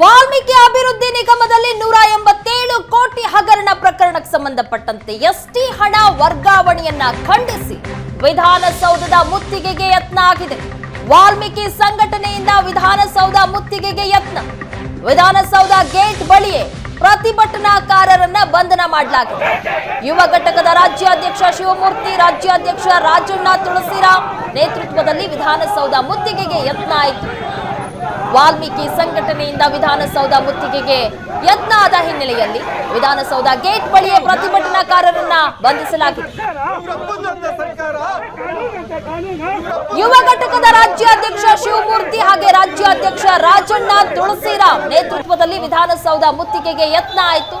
ವಾಲ್ಮೀಕಿ ಅಭಿವೃದ್ಧಿ ನಿಗಮದಲ್ಲಿ ನೂರ ಎಂಬತ್ತೇಳು ಕೋಟಿ ಹಗರಣ ಪ್ರಕರಣಕ್ಕೆ ಸಂಬಂಧಪಟ್ಟಂತೆ ಎಸ್ಟಿ ಹಣ ವರ್ಗಾವಣೆಯನ್ನ ಖಂಡಿಸಿ ವಿಧಾನಸೌಧದ ಮುತ್ತಿಗೆಗೆ ಯತ್ನ ಆಗಿದೆ. ವಾಲ್ಮೀಕಿ ಸಂಘಟನೆಯಿಂದ ವಿಧಾನಸೌಧ ಮುತ್ತಿಗೆಗೆ ಯತ್ನ. ವಿಧಾನಸೌಧ ಗೇಟ್ ಬಳಿಯೇ ಪ್ರತಿಭಟನಾಕಾರರನ್ನ ಬಂಧನ ಮಾಡಲಾಗಿದೆ. ಯುವ ಘಟಕದ ರಾಜ್ಯಾಧ್ಯಕ್ಷ ಶಿವಮೂರ್ತಿ, ರಾಜ್ಯಾಧ್ಯಕ್ಷ ರಾಜಣ್ಣ ತುಳಸಿರಾಮ್ ನೇತೃತ್ವದಲ್ಲಿ ವಿಧಾನಸೌಧ ಮುತ್ತಿಗೆಗೆ ಯತ್ನ ಆಯಿತು. ವಾಲ್ಮೀಕಿ ಸಂಘಟನೆಯಿಂದ ವಿಧಾನಸೌಧ ಮುತ್ತಿಗೆಗೆ ಯತ್ನ ಆದ ಹಿನ್ನೆಲೆಯಲ್ಲಿ ವಿಧಾನಸೌಧ ಗೇಟ್ ಬಳಿಯೇ ಪ್ರತಿಭಟನಾಕಾರರನ್ನ ಬಂಧಿಸಲಾಗಿದೆ. ಯುವ ಘಟಕದ ರಾಜ್ಯಾಧ್ಯಕ್ಷ ಶಿವಮೂರ್ತಿ ಹಾಗೆ ರಾಜ್ಯಾಧ್ಯಕ್ಷ ರಾಜಣ್ಣ ತುಳಸಿರಾಮ್ ನೇತೃತ್ವದಲ್ಲಿ ವಿಧಾನಸೌಧ ಮುತ್ತಿಗೆಗೆ ಯತ್ನ ಆಯಿತು.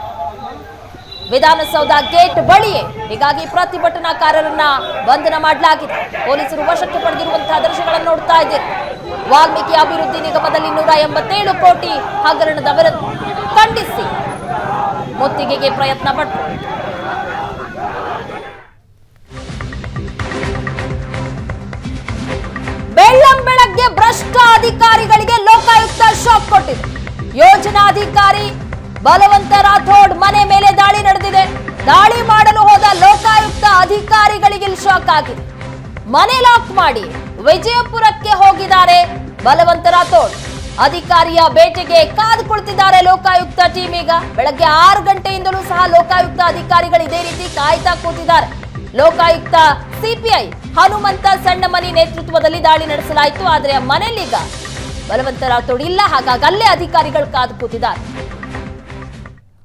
ವಿಧಾನಸೌಧ ಗೇಟ್ ಬಳಿಯೇ ಹೀಗಾಗಿ ಪ್ರತಿಭಟನಾಕಾರರನ್ನ ಬಂಧನ ಮಾಡಲಾಗಿದೆ. ಪೊಲೀಸರು ವಶಕ್ಕೆ ಪಡೆದಿರುವಂತಹ ದೃಶ್ಯಗಳನ್ನು ನೋಡ್ತಾ ಇದ್ದೀರಿ. ವಾಲ್ಮೀಕಿ ಅಭಿವೃದ್ಧಿ ನಿಗಮದಲ್ಲಿ ನೂರ ಎಂಬತ್ತೇಳು ಕೋಟಿ ಹಗರಣದವರನ್ನು ಖಂಡಿಸಿ ಮುತ್ತಿಗೆಗೆ ಪ್ರಯತ್ನ ಪಟ್ಟರು ಬೆಳ್ಳಂ ಬೆಳಗ್ಗೆ ಭ್ರಷ್ಟ ಅಧಿಕಾರಿಗಳಿಗೆ ಲೋಕಾಯುಕ್ತ ಶಾಕ್ ಕೊಟ್ಟಿದೆ. ಯೋಜನಾಧಿಕಾರಿ ಬಲವಂತ ರಾಥೋಡ್ ಮನೆ ಮೇಲೆ ದಾಳಿ ನಡೆದಿದೆ. ದಾಳಿ ಮಾಡಲು ಹೋದ ಲೋಕಾಯುಕ್ತ ಅಧಿಕಾರಿಗಳಿಗೆ ಶಾಕ್ ಆಗಿದೆ. ಮನೆ ಲಾಕ್ ಮಾಡಿ. ವಿಜಯಪುರಕ್ಕೆ ಹೋಗಿದ್ದಾರೆ. ಬಲವಂತ ರಾಥೋಡ್ ಅಧಿಕಾರಿಯ ಭೇಟಿಗೆ ಕಾದು ಕುಳಿತಿದ್ದಾರೆ ಲೋಕಾಯುಕ್ತ ಟೀಮ್. ಈಗ ಬೆಳಗ್ಗೆ ಆರು ಗಂಟೆಯಿಂದಲೂ ಸಹ ಲೋಕಾಯುಕ್ತ ಅಧಿಕಾರಿಗಳು ಇದೇ ರೀತಿ ಕಾಯ್ತಾ ಕೂತಿದ್ದಾರೆ. ಲೋಕಾಯುಕ್ತ ಸಿಪಿಐ ಹನುಮಂತ ಸಣ್ಣಮನಿ ನೇತೃತ್ವದಲ್ಲಿ ದಾಳಿ ನಡೆಸಲಾಯಿತು. ಆದರೆ ಮನೆಯಲ್ಲೀಗ ಬಲವಂತ ರಾಥೋಡ್ ಇಲ್ಲ. ಹಾಗಾಗಿ ಅಲ್ಲೇ ಅಧಿಕಾರಿಗಳು ಕಾದು ಕೂತಿದ್ದಾರೆ.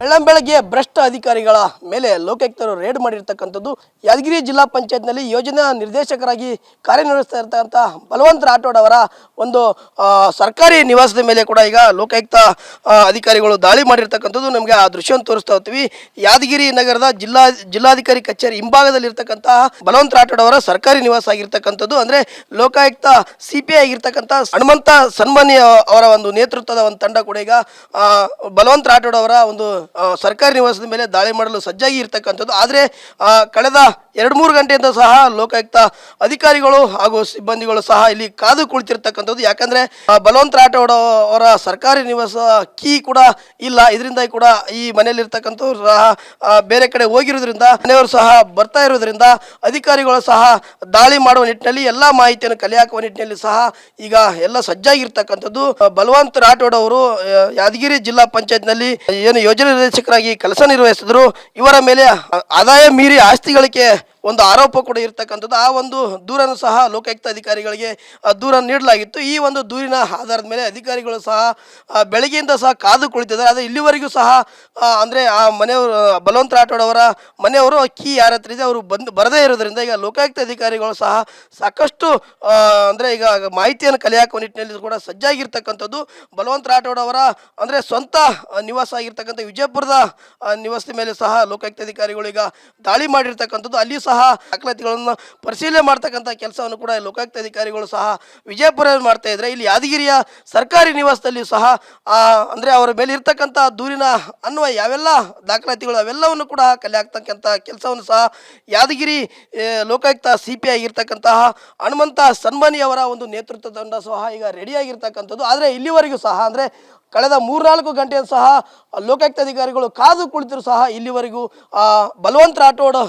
ಬೆಳ್ಳಂಬೆಳಗ್ಗೆ ಭ್ರಷ್ಟ ಅಧಿಕಾರಿಗಳ ಮೇಲೆ ಲೋಕಾಯುಕ್ತರು ರೇಡ್ ಮಾಡಿರ್ತಕ್ಕಂಥದ್ದು ಯಾದಗಿರಿ ಜಿಲ್ಲಾ ಪಂಚಾಯತ್ನಲ್ಲಿ ಯೋಜನಾ ನಿರ್ದೇಶಕರಾಗಿ ಕಾರ್ಯನಿರ್ವಹಿಸ್ತಾ ಇರ್ತಕ್ಕಂಥ ಬಲವಂತ ರಾಠೋಡ್ ಅವರ ಒಂದು ಸರ್ಕಾರಿ ನಿವಾಸದ ಮೇಲೆ ಕೂಡ ಈಗ ಲೋಕಾಯುಕ್ತ ಅಧಿಕಾರಿಗಳು ದಾಳಿ ಮಾಡಿರ್ತಕ್ಕಂಥದ್ದು ನಮಗೆ ಆ ದೃಶ್ಯವನ್ನು ತೋರಿಸ್ತಾ ಹೋಗ್ತೀವಿ. ಯಾದಗಿರಿ ನಗರದ ಜಿಲ್ಲಾ, ಜಿಲ್ಲಾಧಿಕಾರಿ ಕಚೇರಿ ಹಿಂಭಾಗದಲ್ಲಿರ್ತಕ್ಕಂತಹ ಬಲವಂತ ರಾಠೋಡ್ ಅವರ ಸರ್ಕಾರಿ ನಿವಾಸ ಆಗಿರ್ತಕ್ಕಂಥದ್ದು. ಅಂದರೆ ಲೋಕಾಯುಕ್ತ ಸಿ ಪಿ ಐ ಆಗಿರ್ತಕ್ಕಂಥ ಹನುಮಂತ ಸನ್ಮಾನಿ ಅವರ ಒಂದು ನೇತೃತ್ವದ ಒಂದು ತಂಡ ಕೂಡ ಈಗ ಬಲವಂತ ರಾಠೋಡ್ ಅವರ ಒಂದು ಸರ್ಕಾರಿ ನಿವಾಸದ ಮೇಲೆ ದಾಳಿ ಮಾಡಲು ಸಜ್ಜಾಗಿ ಇರ್ತಕ್ಕಂಥದ್ದು. ಆದರೆ ಕಳೆದ ಎರಡು ಮೂರು ಗಂಟೆಯಿಂದ ಸಹ ಲೋಕಾಯುಕ್ತ ಅಧಿಕಾರಿಗಳು ಹಾಗೂ ಸಿಬ್ಬಂದಿಗಳು ಸಹ ಇಲ್ಲಿ ಕಾದು ಕುಳಿತಿರ್ತಕ್ಕಂಥದ್ದು. ಯಾಕಂದ್ರೆ ಬಲವಂತ ರಾಠೋಡ್ ಅವರ ಸರ್ಕಾರಿ ನಿವಾಸ ಕೀ ಕೂಡ ಇಲ್ಲ. ಇದರಿಂದ ಕೂಡ ಈ ಮನೆಯಲ್ಲಿರ್ತಕ್ಕಂಥವ್ರು ಸಹ ಬೇರೆ ಕಡೆ ಹೋಗಿರೋದ್ರಿಂದ, ಮನೆಯವರು ಸಹ ಬರ್ತಾ ಇರೋದ್ರಿಂದ ಅಧಿಕಾರಿಗಳು ಸಹ ದಾಳಿ ಮಾಡುವ ನಿಟ್ಟಿನಲ್ಲಿ, ಎಲ್ಲ ಮಾಹಿತಿಯನ್ನು ಕಲೆ ಹಾಕುವ ನಿಟ್ಟಿನಲ್ಲಿ ಸಹ ಈಗ ಎಲ್ಲ ಸಜ್ಜಾಗಿರ್ತಕ್ಕಂಥದ್ದು ಬಲವಂತ ರಾಠೋಡ್ ಅವರು ಯಾದಗಿರಿ ಜಿಲ್ಲಾ ಪಂಚಾಯತ್ನಲ್ಲಿ ಏನು ಯೋಜನೆ ನಿರ್ದೇಶಕರಾಗಿ ಕೆಲಸ ನಿರ್ವಹಿಸಿದ್ರು. ಇವರ ಮೇಲೆ ಆದಾಯ ಮೀರಿ ಆಸ್ತಿ ಗಳಿಕೆ ಒಂದು ಆರೋಪ ಕೂಡ ಇರತಕ್ಕಂಥದ್ದು. ಆ ಒಂದು ದೂರನ್ನು ಸಹ ಲೋಕಾಯುಕ್ತ ಅಧಿಕಾರಿಗಳಿಗೆ ದೂರನ್ನು ದೂರ ನೀಡಲಾಗಿತ್ತು. ಈ ಒಂದು ದೂರಿನ ಆಧಾರದ ಮೇಲೆ ಅಧಿಕಾರಿಗಳು ಸಹ ಬೆಳಗ್ಗೆಯಿಂದ ಸಹ ಕಾದು ಕುಳಿತಿದ್ದಾರೆ ಆದರೆ ಇಲ್ಲಿವರೆಗೂ ಸಹ ಅಂದರೆ ಆ ಮನೆಯವರು, ಬಲವಂತ ರಾಠೋಡ್ ಅವರ ಮನೆಯವರು ಕೀ ಯಾರ ಹತ್ರ ಇದೆ ಅವರು ಬಂದು ಬರದೇ ಇರೋದ್ರಿಂದ ಈಗ ಲೋಕಾಯುಕ್ತ ಅಧಿಕಾರಿಗಳು ಸಹ ಸಾಕಷ್ಟು ಅಂದರೆ ಈಗ ಮಾಹಿತಿಯನ್ನು ಕಲೆ ಹಾಕುವ ನಿಟ್ಟಿನಲ್ಲಿ ಕೂಡ ಸಜ್ಜಾಗಿರ್ತಕ್ಕಂಥದ್ದು. ಬಲವಂತ ರಾಠೋಡ್ ಅಂದರೆ ಸ್ವಂತ ನಿವಾಸ ಆಗಿರ್ತಕ್ಕಂಥ ವಿಜಯಪುರದ ನಿವಾಸದ ಮೇಲೆ ಸಹ ಲೋಕಾಯುಕ್ತ ಅಧಿಕಾರಿಗಳು ಈಗ ದಾಳಿ ಮಾಡಿರ್ತಕ್ಕಂಥದ್ದು. ಅಲ್ಲಿ ಸಹ ದಾಖಲಾತಿಗಳನ್ನು ಪರಿಶೀಲನೆ ಮಾಡ್ತಕ್ಕಂಥ ಕೆಲಸವನ್ನು ಕೂಡ ಲೋಕಾಯುಕ್ತ ಅಧಿಕಾರಿಗಳು ಸಹ ವಿಜಯಪುರ ಮಾಡ್ತಾ ಇದ್ರೆ ಇಲ್ಲಿ ಯಾದಗಿರಿಯ ಸರ್ಕಾರಿ ನಿವಾಸದಲ್ಲಿಯೂ ಸಹ ಅಂದರೆ ಅವರ ಮೇಲೆ ಇರ್ತಕ್ಕಂಥ ದೂರಿನ ಅನ್ವಯ ಯಾವೆಲ್ಲ ದಾಖಲಾತಿಗಳು ಅವೆಲ್ಲವನ್ನು ಕೂಡ ಕಲೆ ಹಾಕ್ತಕ್ಕಂಥ ಕೆಲಸವನ್ನು ಸಹ ಯಾದಗಿರಿ ಲೋಕಾಯುಕ್ತ ಸಿ ಪಿ ಆಗಿರ್ತಕ್ಕಂತಹ ಹನುಮಂತ ಸನ್ಮಾನಿ ಅವರ ಒಂದು ನೇತೃತ್ವ ತಂಡ ಸಹ ಈಗ ರೆಡಿಯಾಗಿರ್ತಕ್ಕಂಥದ್ದು ಆದರೆ ಇಲ್ಲಿವರೆಗೂ ಸಹ, ಅಂದರೆ ಕಳೆದ ಮೂರ್ನಾಲ್ಕು ಗಂಟೆ ಸಹ ಲೋಕಾಯುಕ್ತ ಅಧಿಕಾರಿಗಳು ಕಾದು ಕುಳಿತರು ಸಹ ಇಲ್ಲಿವರೆಗೂ ಬಲವಂತ ರಾಠೋಡ್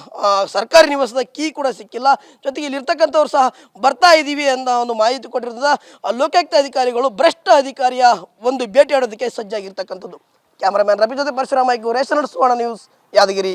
ಸರ್ಕಾರಿ ನಿವಾಸದ ಕೀ ಕೂಡ ಸಿಕ್ಕಿಲ್ಲ. ಜೊತೆಗೆ ಇಲ್ಲಿರ್ತಕ್ಕಂಥವ್ರು ಸಹ ಬರ್ತಾ ಇದ್ದೀವಿ ಅನ್ನೋ ಒಂದು ಮಾಹಿತಿ ಕೊಟ್ಟಿರೋದ್ರಿಂದ ಲೋಕಾಯುಕ್ತ ಅಧಿಕಾರಿಗಳು ಭ್ರಷ್ಟ ಅಧಿಕಾರಿಯ ಒಂದು ಭೇಟಿಯಾಡೋದಕ್ಕೆ ಸಜ್ಜಾಗಿರ್ತಕ್ಕಂಥದ್ದು. ಕ್ಯಾಮರಾಮ್ಯಾನ್ ರವಿ ಜೊತೆ ಪರಶುರಾಮ ರೇಷನ್ ಸುವರ್ಣ ನ್ಯೂಸ್, ಯಾದಗಿರಿ.